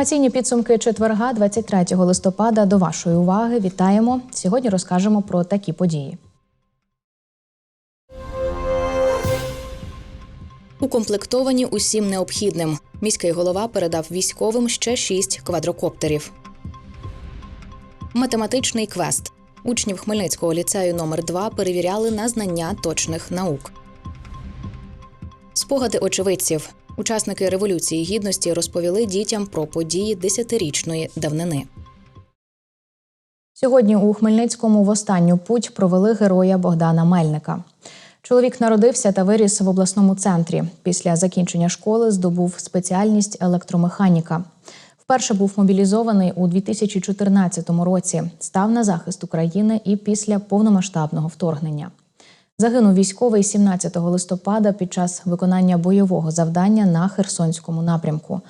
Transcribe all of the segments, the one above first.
Інформаційні підсумки четверга, 23 листопада. До вашої уваги вітаємо. Сьогодні розкажемо про такі події. Укомплектовані усім необхідним. Міський голова передав військовим ще шість квадрокоптерів. Математичний квест. Учнів Хмельницького ліцею номер 2 перевіряли на знання точних наук. Спогади очевидців. Учасники революції гідності розповіли дітям про події десятирічної давнини. Сьогодні у Хмельницькому в останню путь провели героя Богдана Мельника. Чоловік народився та виріс в обласному центрі. Після закінчення школи здобув спеціальність електромеханіка. Вперше був мобілізований у 2014 році. Став на захист України і після повномасштабного вторгнення. Загинув військовий 17 листопада під час виконання бойового завдання на Херсонському напрямку.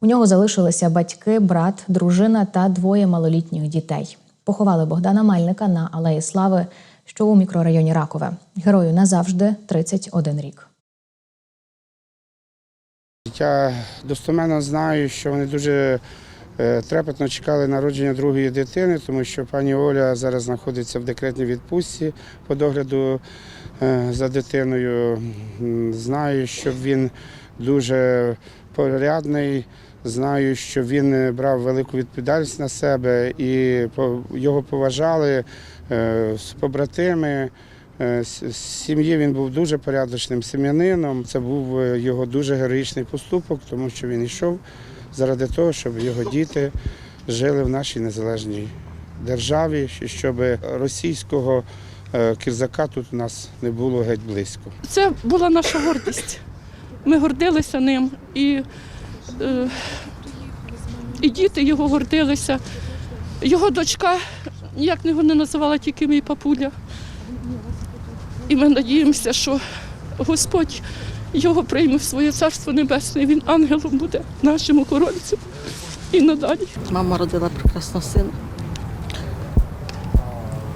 У нього залишилися батьки, брат, дружина та двоє малолітніх дітей. Поховали Богдана Мельника на Алеї Слави, що у мікрорайоні Ракове. Герою назавжди 31 рік. Я достоменно знаю, що вони дуже е, трепетно чекали народження другої дитини, тому що пані Оля зараз знаходиться в декретній відпустці по догляду е, за дитиною. Знаю, що він дуже порядний. Знаю, що він брав велику відповідальність на себе і його поважали е, побратими. Е, з з сім'ї він був дуже порядочним сім'янином. Це був е, його дуже героїчний поступок, тому що він йшов заради того, щоб його діти жили в нашій незалежній державі, щоб російського е, кірзака тут у нас не було геть близько. Це була наша гордість. Ми гордилися ним, і, е, і діти його гордилися. Його дочка, як його не називала, тільки мій папуля. І ми надіємося, що Господь його прийме в своє царство небесне. Він ангелом буде нашим охоронцем і надалі. Мама родила прекрасного сина.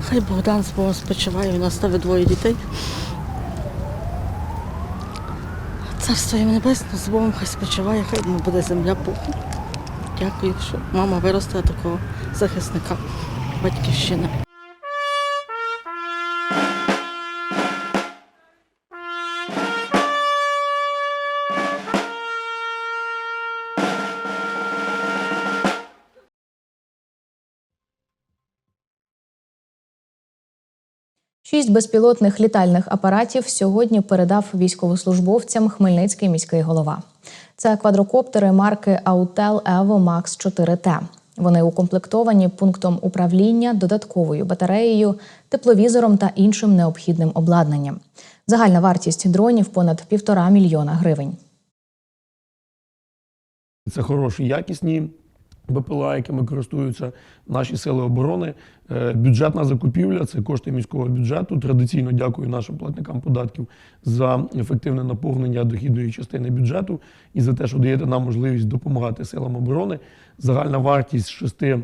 Хай Богдан з Богом спочиває, він оставив двоє дітей. Царство їм небесне з Богом хай спочиває, хай йому буде земля пуху. Дякую, що мама виростила такого захисника батьківщини. Шість безпілотних літальних апаратів сьогодні передав військовослужбовцям Хмельницький міський голова. Це квадрокоптери марки Autel Evo Max 4T. Вони укомплектовані пунктом управління, додатковою батареєю, тепловізором та іншим необхідним обладнанням. Загальна вартість дронів понад півтора мільйона гривень. Це хороші, якісні БПЛА, якими користуються наші сили оборони. Е, Бюджетна закупівля це кошти міського бюджету. Традиційно дякую нашим платникам податків за ефективне наповнення дохідної частини бюджету і за те, що даєте нам можливість допомагати силам оборони. Загальна вартість шести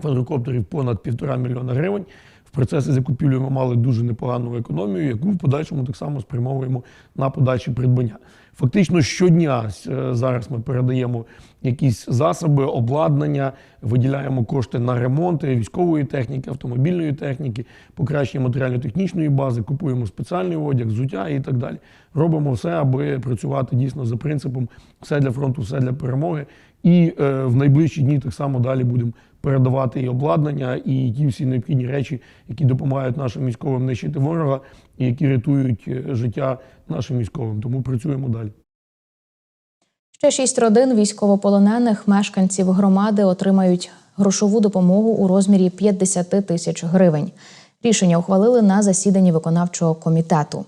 квадрокоптерів понад півтора мільйона гривень. В процесі закупівлі ми мали дуже непогану економію, яку в подальшому так само спрямовуємо на подальші придбання. Фактично щодня е, зараз ми передаємо якісь засоби, обладнання, виділяємо кошти на ремонти військової техніки, автомобільної техніки, покращення матеріально-технічної бази, купуємо спеціальний одяг, взуття і так далі. Робимо все, аби працювати дійсно за принципом все для фронту, все для перемоги. І е, в найближчі дні так само далі будемо передавати і обладнання, і ті всі необхідні речі, які допомагають нашим військовим нищити ворога і які рятують е, життя нашим військовим. Тому працюємо далі. Ще шість родин військовополонених мешканців громади отримають грошову допомогу у розмірі 50 тисяч гривень. Рішення ухвалили на засіданні виконавчого комітету.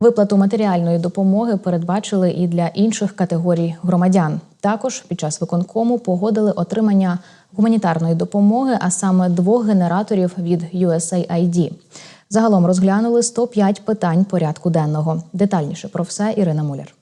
Виплату матеріальної допомоги передбачили і для інших категорій громадян. Також під час виконкому погодили отримання гуманітарної допомоги, а саме двох генераторів від USAID. Загалом розглянули 105 питань порядку денного. Детальніше про все Ірина Муляр.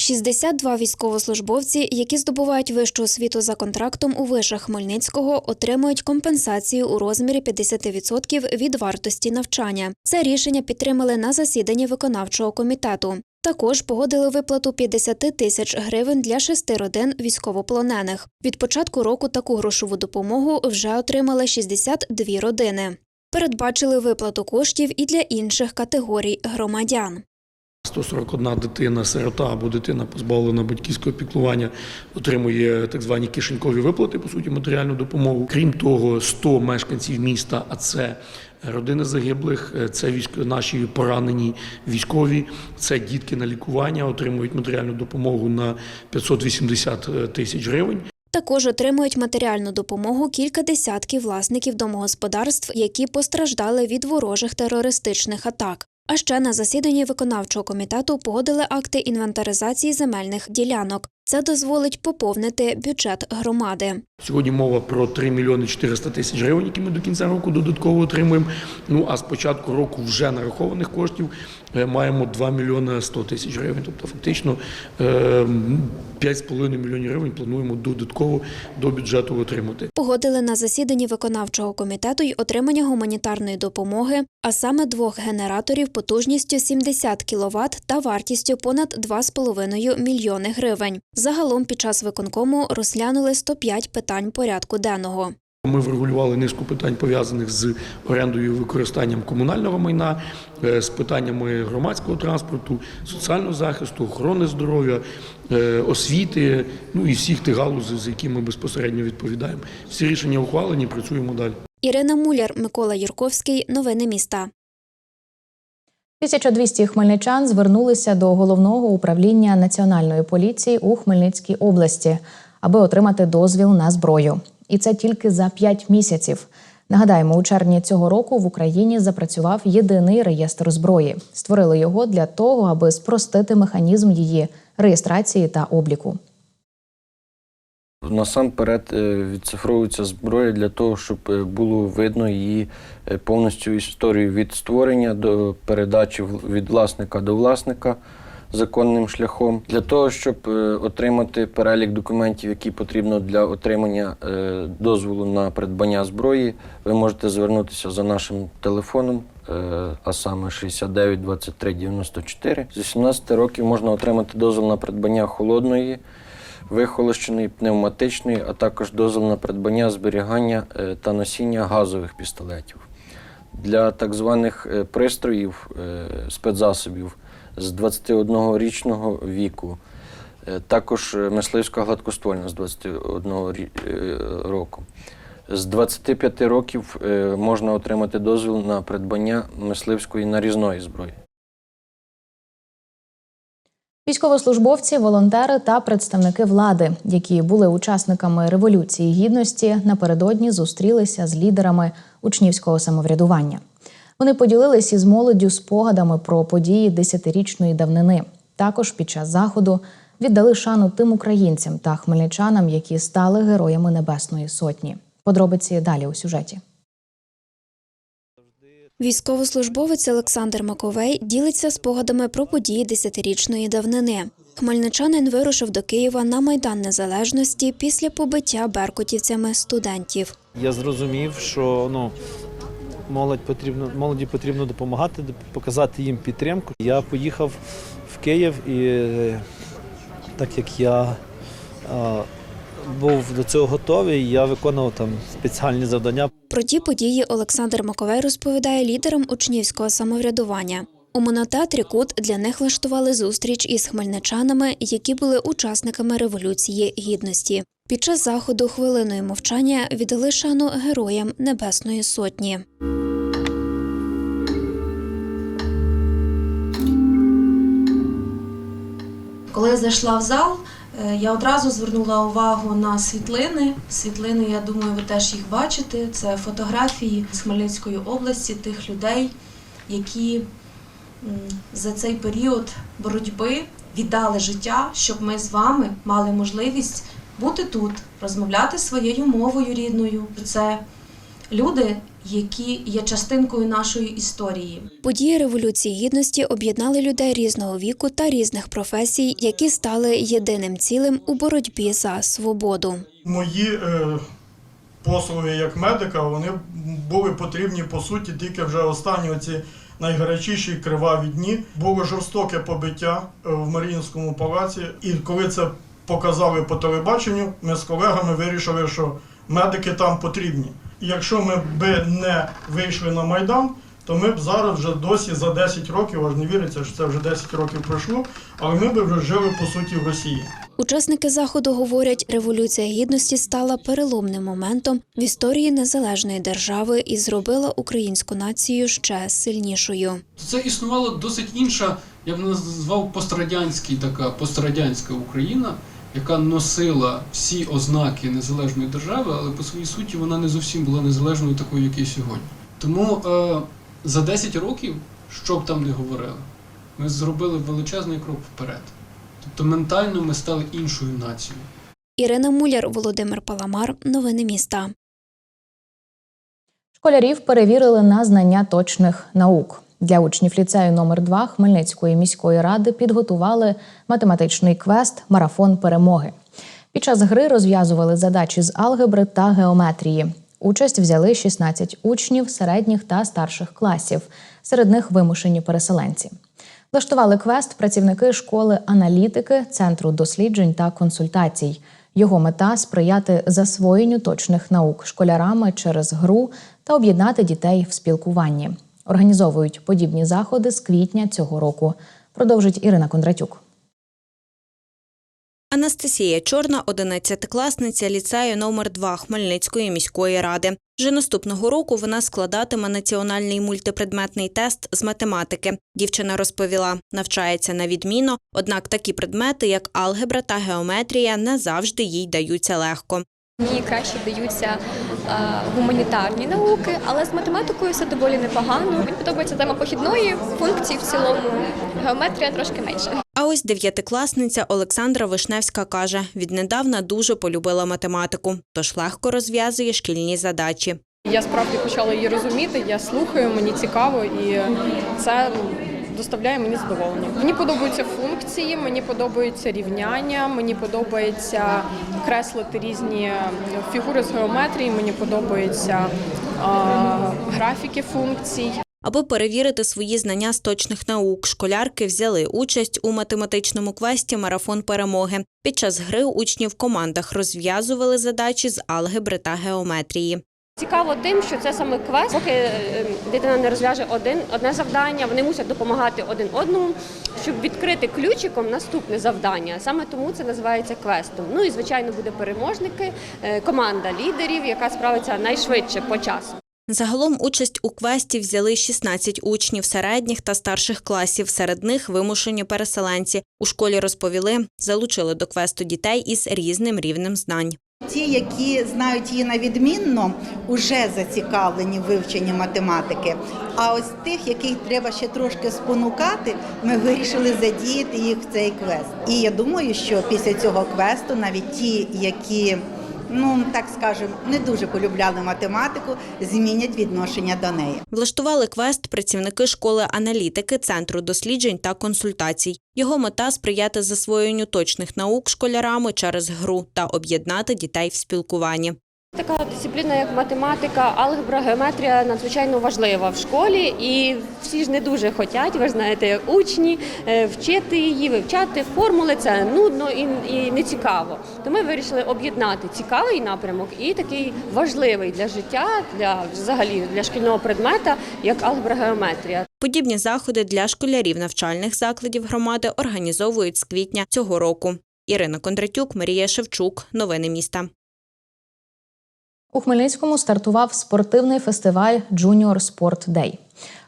62 військовослужбовці, які здобувають вищу освіту за контрактом у вишах Хмельницького, отримують компенсацію у розмірі 50% від вартості навчання. Це рішення підтримали на засіданні виконавчого комітету. Також погодили виплату 50 тисяч гривень для шести родин військовополонених. Від початку року таку грошову допомогу вже отримали 62 родини. Передбачили виплату коштів і для інших категорій громадян. 141 дитина, сирота або дитина позбавлена батьківського піклування отримує так звані кишенькові виплати, по суті, матеріальну допомогу. Крім того, 100 мешканців міста, а це родини загиблих, це наші поранені військові, це дітки на лікування, отримують матеріальну допомогу на 580 тисяч гривень. Також отримують матеріальну допомогу кілька десятків власників домогосподарств, які постраждали від ворожих терористичних атак. А ще на засіданні виконавчого комітету погодили акти інвентаризації земельних ділянок. Це дозволить поповнити бюджет громади. Сьогодні мова про 3 мільйони 400 тисяч гривень, які ми до кінця року додатково отримуємо. Ну а з початку року вже нарахованих коштів е, маємо 2 мільйони 100 тисяч гривень. Тобто фактично е, 5,5 мільйонів гривень плануємо додатково до бюджету отримати. Погодили на засіданні виконавчого комітету й отримання гуманітарної допомоги, а саме двох генераторів потужністю 70 кВт та вартістю понад 2,5 мільйони гривень. Загалом під час виконкому розглянули 105 питань порядку денного. Ми врегулювали низку питань пов'язаних з орендою і використанням комунального майна, е, з питаннями громадського транспорту, соціального захисту, охорони здоров'я, е, освіти, ну і всіх тих галузей, за які ми безпосередньо відповідаємо. Всі рішення ухвалені, працюємо далі. Ірина Муляр, Микола Юрковський. Новини міста. 1200 хмельничан звернулися до головного управління національної поліції у Хмельницькій області, аби отримати дозвіл на зброю. І це тільки за 5 місяців. Нагадаємо, у червні цього року в Україні запрацював єдиний реєстр зброї. Створили його для того, аби спростити механізм її реєстрації та обліку. Насамперед е, відцифровується зброя для того, щоб е, було видно її е, повністю історію від створення до передачі від власника до власника законним шляхом. Для того, щоб отримати перелік документів, які потрібно для отримання дозволу на придбання зброї, ви можете звернутися за нашим телефоном, а саме 69 23 94. З 18 років можна отримати дозвіл на придбання холодної вихолощеної, пневматичної, а також дозвіл на придбання, зберігання е, та носіння газових пістолетів. Для так званих е, пристроїв, е, спецзасобів з 21-річного віку, також мисливська гладкоствольна з 21 е, року. З 25 років можна отримати дозвіл на придбання мисливської нарізної зброї. Військовослужбовці, волонтери та представники влади, які були учасниками революції гідності, напередодні зустрілися з лідерами учнівського самоврядування. Вони поділились із молоддю спогадами про події десятирічної давнини. Також під час заходу віддали шану тим українцям та хмельничанам, які стали героями Небесної Сотні. Подробиці далі у сюжеті. Військовослужбовець Олександр Маковей ділиться спогадами про події десятирічної давнини. Хмельничанин вирушив до Києва на Майдан Незалежності після побиття беркутівцями студентів. Я зрозумів, що ну, молодь потрібно, молоді потрібно допомагати, показати їм підтримку. Я поїхав в Київ і е, так як я був до цього готовий, я виконував там спеціальні завдання. Про ті події Олександр Маковей розповідає лідерам учнівського самоврядування. У монотеатрі Кут для них влаштували зустріч із хмельничанами, які були учасниками революції гідності. Під час заходу хвилиною мовчання віддали шану героям Небесної Сотні. Коли я зайшла в зал, я одразу звернула увагу на світлини. Світлини, я думаю, ви теж їх бачите. Це фотографії з Хмельницької області тих людей, які за цей період боротьби віддали життя, щоб ми з вами мали можливість бути тут, розмовляти своєю мовою рідною. Це люди, які є частинкою нашої історії. Події Революції Гідності об'єднали людей різного віку та різних професій, які стали єдиним цілим у боротьбі за свободу. Мої е, послуги як медика вони були потрібні по суті тільки вже останні оці найгарячіші криваві дні. Було жорстоке побиття е, в Маріїнському палаці, і коли це показали по телебаченню, ми з колегами вирішили, що медики там потрібні. І якщо ми б не вийшли на майдан. То ми б зараз вже досі за 10 років, аж не віриться, що це вже 10 років пройшло, але ми б вже жили по суті в Росії. Учасники заходу говорять, революція гідності стала переломним моментом в історії незалежної держави і зробила українську націю ще сильнішою. Це існувала досить інша, я б назвав пострадянський така пострадянська Україна, яка носила всі ознаки незалежної держави, але по своїй суті вона не зовсім була незалежною такою, як є сьогодні. Тому е, за 10 років, що б там не говорили, ми зробили величезний крок вперед. Тобто ментально ми стали іншою нацією. Ірина Муляр, Володимир Паламар. Новини міста. Школярів перевірили на знання точних наук. Для учнів ліцею номер 2 Хмельницької міської ради підготували математичний квест Марафон перемоги. Під час гри розв'язували задачі з алгебри та геометрії. Участь взяли 16 учнів середніх та старших класів. Серед них вимушені переселенці. Влаштували квест працівники школи аналітики, центру досліджень та консультацій. Його мета сприяти засвоєнню точних наук школярами через гру та об'єднати дітей в спілкуванні. Організовують подібні заходи з квітня цього року. Продовжить Ірина Кондратюк. Анастасія Чорна, 11-класниця ліцею номер 2 Хмельницької міської ради. Вже наступного року вона складатиме національний мультипредметний тест з математики. Дівчина розповіла, навчається на відмінно, однак такі предмети, як алгебра та геометрія, не завжди їй даються легко. Мені краще даються е, гуманітарні науки, але з математикою все доволі непогано. Мені подобається тема похідної функції в цілому. Геометрія трошки менше. А ось дев'ятикласниця Олександра Вишневська каже, віднедавна дуже полюбила математику, тож легко розв'язує шкільні задачі. Я справді почала її розуміти, я слухаю, мені цікаво, і це доставляє мені задоволення. Мені подобаються функції, мені подобаються рівняння, мені подобається креслити різні фігури з геометрії, мені подобаються графіки функцій. Аби перевірити свої знання з точних наук, школярки взяли участь у математичному квесті Марафон перемоги. Під час гри учні в командах розв'язували задачі з алгебри та геометрії. Цікаво тим, що це саме квест. Поки е, дитина не розв'яже один одне завдання, вони мусять допомагати один одному, щоб відкрити ключиком наступне завдання. Саме тому це називається квестом. Ну і звичайно буде переможники, е, команда лідерів, яка справиться найшвидше по часу. Загалом участь у квесті взяли 16 учнів середніх та старших класів. Серед них вимушені переселенці. У школі розповіли, залучили до квесту дітей із різним рівнем знань. Ті, які знають її на відмінно, вже зацікавлені в вивченні математики. А ось тих, яких треба ще трошки спонукати, ми вирішили задіяти їх в цей квест. І я думаю, що після цього квесту навіть ті, які ну так скажемо, не дуже полюбляли математику, змінять відношення до неї. Влаштували квест працівники школи аналітики, центру досліджень та консультацій. Його мета сприяти засвоєнню точних наук школярами через гру та об'єднати дітей в спілкуванні. Така дисципліна, як математика, алгебра, геометрія надзвичайно важлива в школі, і всі ж не дуже хочуть, ви ж знаєте, як учні, е, вчити її, вивчати формули. Це нудно і, і не цікаво. То ми вирішили об'єднати цікавий напрямок і такий важливий для життя, для взагалі для шкільного предмета, як алгебра, геометрія. Подібні заходи для школярів навчальних закладів громади організовують з квітня цього року. Ірина Кондратюк, Марія Шевчук. Новини міста. У Хмельницькому стартував спортивний фестиваль Junior Sport Day.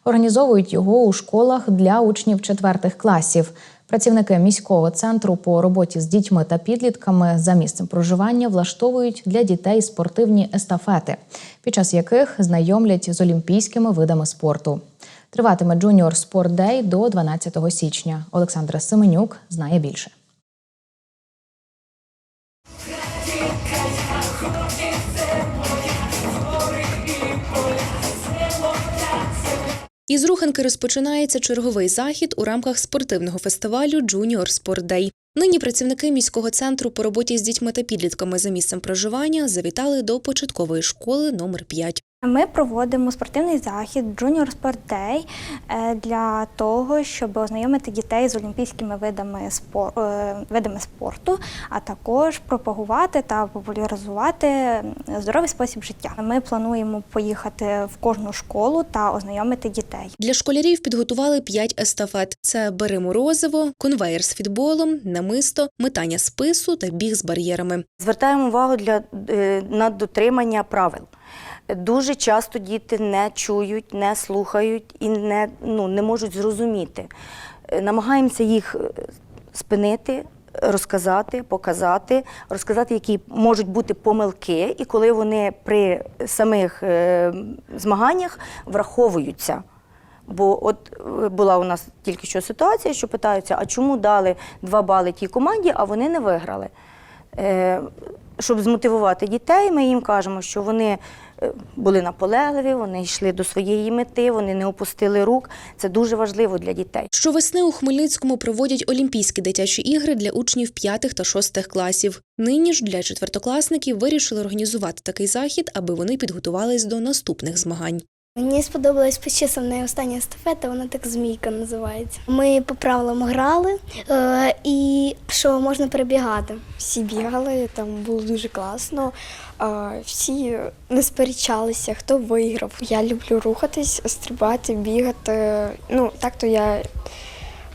Організовують його у школах для учнів четвертих класів. Працівники міського центру по роботі з дітьми та підлітками за місцем проживання влаштовують для дітей спортивні естафети, під час яких знайомлять з олімпійськими видами спорту. Триватиме Junior Sport Day до 12 січня. Олександра Семенюк знає більше. Із Руханки розпочинається черговий захід у рамках спортивного фестивалю Джуніор Спортдей. Нині працівники міського центру по роботі з дітьми та підлітками за місцем проживання завітали до початкової школи номер 5 ми проводимо спортивний захід Junior Sport Day е, для того, щоб ознайомити дітей з олімпійськими видами спор- е, видами спорту, а також пропагувати та популяризувати здоровий спосіб життя. Ми плануємо поїхати в кожну школу та ознайомити дітей. Для школярів підготували п'ять естафет: це бери морозиво, конвеєр з фітболом, намисто, метання спису та біг з бар'єрами. Звертаємо увагу для, е, на дотримання правил. Дуже часто діти не чують, не слухають і не, ну, не можуть зрозуміти. Е, Намагаємося їх е, спинити, розказати, показати, розказати, які можуть бути помилки, і коли вони при самих е, змаганнях враховуються. Бо от була у нас тільки що ситуація, що питаються, а чому дали два бали тій команді, а вони не виграли. Щоб змотивувати дітей, ми їм кажемо, що вони були наполегливі, вони йшли до своєї мети, вони не опустили рук. Це дуже важливо для дітей. Щовесни у Хмельницькому проводять Олімпійські дитячі ігри для учнів 5 та 6 класів. Нині ж для четвертокласників вирішили організувати такий захід, аби вони підготувались до наступних змагань. Мені сподобалась неї остання естафета, вона так змійка називається. Ми по правилам грали е, і що можна перебігати. Всі бігали, там було дуже класно. Всі не сперечалися, хто виграв. Я люблю рухатись, стрибати, бігати. Ну, так то я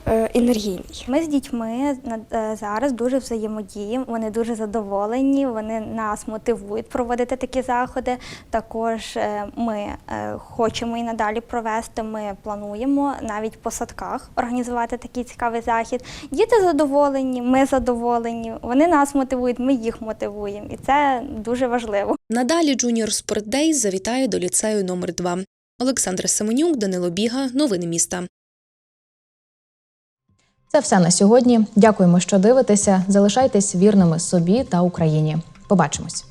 енергійний. Ми з дітьми е, зараз дуже взаємодіємо. Вони дуже задоволені. Вони нас мотивують проводити такі заходи. Також е, ми е, хочемо і надалі провести. Ми плануємо навіть по садках організувати такий цікавий захід. Діти задоволені, ми задоволені. Вони нас мотивують, ми їх мотивуємо, і це дуже важливо. Надалі Junior Sport Day завітає до ліцею номер 2 Олександр Семенюк, Данило Біга. Новини міста. Це все на сьогодні. Дякуємо, що дивитеся. Залишайтесь вірними собі та Україні. Побачимось.